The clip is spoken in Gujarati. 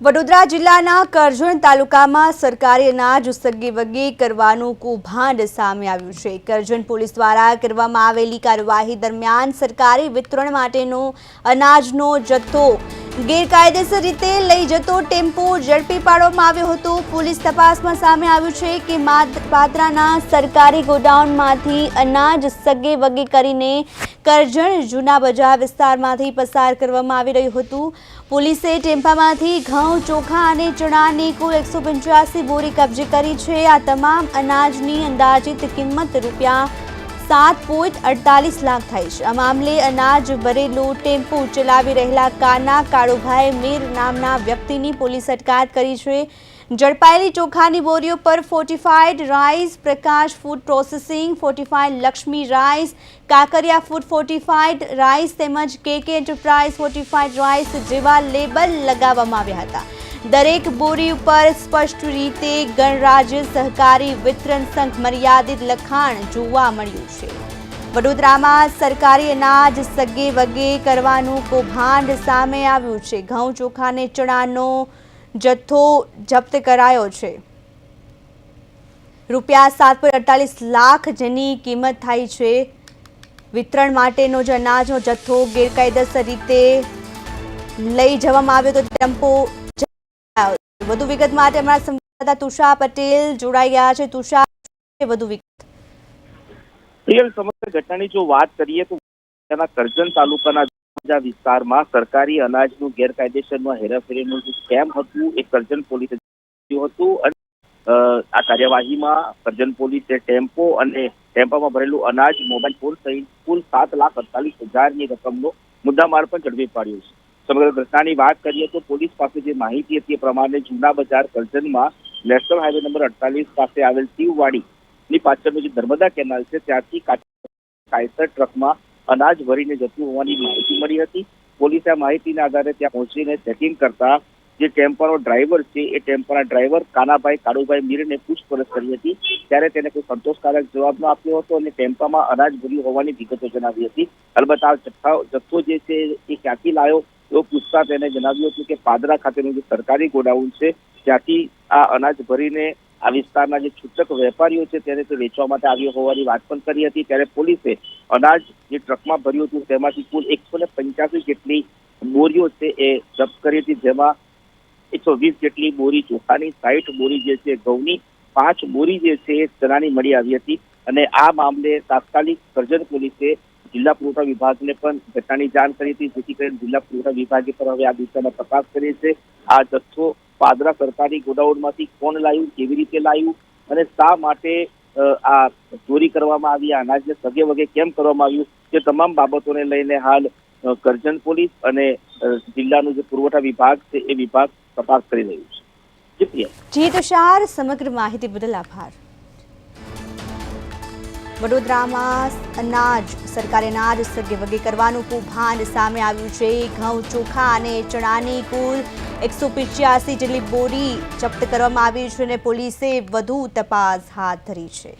વડોદરા જિલ્લાના કરજણ તાલુકામાં સરકારી અનાજ સગ્ગી વગ્ગી કરવાનું કૌભાંડ સામે આવ્યું છે. કરજણ પોલીસ દ્વારા કરવામાં આવેલી કાર્યવાહી દરમિયાન સરકારી વિતરણ માટેનો અનાજનો જથ્થો ગેરકાયદેસર રીતે લઈ જતો ટેમ્પો ઝડપી પાડવામાં આવ્યો હતો. પોલીસ તપાસમાં સામે આવ્યું છે કે પાદરાના સરકારી ગોડાઉનમાંથી અનાજ સગે વગે કરીને કરજણ જૂના બજાર વિસ્તારમાંથી પસાર કરવામાં આવી રહ્યું હતું. પોલીસે ટેમ્પામાંથી ઘઉં, ચોખા અને ચણાની કુલ એકસો પંચ્યાસી બોરી કબજે કરી છે. આ તમામ અનાજની અંદાજિત કિંમત રૂપિયા સાત પોઈન્ટ અડતાલીસ લાખ થાય છે. આ મામલે અનાજ ભરેલું ટેમ્પો ચલાવી રહેલા કાના કાળુભાઈ મીર નામના વ્યક્તિની પોલીસ અટકાયત કરી છે. ઝડપાયેલી ચોખાની બોરીઓ પર fortified rice Prakash food processing fortified Lakshmi rice Kakariya food fortified rice તેમજ K K enterprise fortified rice જેવા લેબલ લગાવવામાં આવ્યા હતા. દરેક બોરી ઉપર સ્પષ્ટ રીતે ગણરાજ્ય સહકારી વિતરણ સંઘ મર્યાદિત લખાણ જોવા મળ્યું છે. વડોદરામાં સરકારી અનાજ સગે વગે કરવાનું કૌભાંડ સામે આવ્યું છે. ઘઉં ચોખાને ચણાનો જથ્થો જપ્ત કરાયો છે. રૂપિયા સાત અડતાલીસ લાખ જેની કિંમત થાય છે. વિતરણ માટેનો જે અનાજનો જથ્થો ગેરકાયદેસર રીતે લઈ જવામાં આવ્યો તો ટેમ્પો. વધુ વિગત માટે અમારા સંવાદદાતા તુષાર પટેલ જોડાઈ ગયા છે. તુષાર વધુ વિગત. પ્રિયલ સમગ્ર ઘટનાની જો વાત કરીએ તો કરજણ તાલુકાના વિસ્તારમાં સરકારી અનાજનું ગેરકાયદેસરનું હેરાફેરીનું જે સ્કેમ હતું, એ કરજણ પોલીસે હતું અને આ કાર્યવાહીમાં કરજણ પોલીસે ટેમ્પો અને ટેમ્પામાં ભરેલું અનાજ, મોબાઈલ ફોન સહિત કુલ સાત લાખ અડતાલીસ હજારની રકમનો મુદ્દામાર પણ ઝડપી પાડ્યો છે. સમગ્ર ઘટનાની વાત કરીએ તો પોલીસ પાસે જે માહિતી હતી એ પ્રમાણે જૂના બજાર કરજનમાં નેશનલ હાઈવે નંબર અડતાલીસ પાસે આવેલ શિવવાડી ની પાછળનું જે નર્મદા કેનાલ છે, ત્યાંથી કાયસર ટ્રકમાં અનાજ ભરીને જતું હોવાની માહિતી મળી હતી. પોલીસે આ માહિતીના આધારે ત્યાં પહોંચીને ચેકિંગ કરતા જે ટેમ્પાનો ડ્રાઈવર છે, એ ટેમ્પાના ડ્રાઈવર કાનાભાઈ કાળુભાઈ મીરને પૂછપરછ કરી હતી. ત્યારે તેને કોઈ સંતોષકારક જવાબ ન આપ્યો હતો અને ટેમ્પામાં અનાજ ભર્યું હોવાની વિગતો જણાવી હતી. અલબત્ત આ જથ્થા જે છે, એ ક્યાંથી લાયો? એવું પૂછતા તેને જણાવ્યું હતું કે પાદરા ખાતેનું જે સરકારી ગોડાઉન છે, ત્યાંથી આ અનાજ ભરીને આ વિસ્તારના જે છૂટક વેપારીઓ છે તેને તે વેચવા માટે આવ્યો હોવાની વાત પણ કરી હતી. ત્યારે પોલીસે અનાજ જે ટ્રકમાં ભર્યું હતું તેમાંથી કુલ એકસો ને પંચ્યાસી જેટલી બોરીઓ છે એ જપ્ત કરી હતી, જેમાં એકસો વીસ જેટલી બોરી ચોખાની સાઠ બોરી જે છે ઘઉંની, પાંચ બોરી જે છે એ ચણાની મળી આવી હતી. અને આ મામલે તાત્કાલિક સર્જન પોલીસે જિલ્લા પુરવઠા વિભાગને પણ ઘટનાની જાણ કરી હતી. જેથી કરીને જિલ્લા પુરવઠા વિભાગે પણ હવે આ દિશામાં તપાસ કરી છે. આ જથ્થો પાદરા સરકારી ગોડાઉનમાંથી કોણ લાવ્યું કેવી રીતે લાવ્યું અને શા માટે આ ચોરી કરવામાં આવી અનાજને સગે વગે કેમ કરવામાં આવ્યું, તે તમામ બાબતોને લઈને હાલ કરજણ પોલીસ અને જિલ્લાનું જે પુરવઠા વિભાગ છે એ વિભાગ તપાસ કરી રહ્યું છે. જી, તુષાર, સમગ્ર માહિતી બદલ આભાર. વડોદરામાં અનાજ, સરકારે અનાજ સગે વગે કરવાનું કૌભાંડ સામે આવ્યું છે. ઘઉં, ચોખા અને ચણાની કુલ એકસો પિચ્યાસી જેટલી બોરી જપ્ત કરવામાં આવી છે અને પોલીસે વધુ તપાસ હાથ ધરી છે.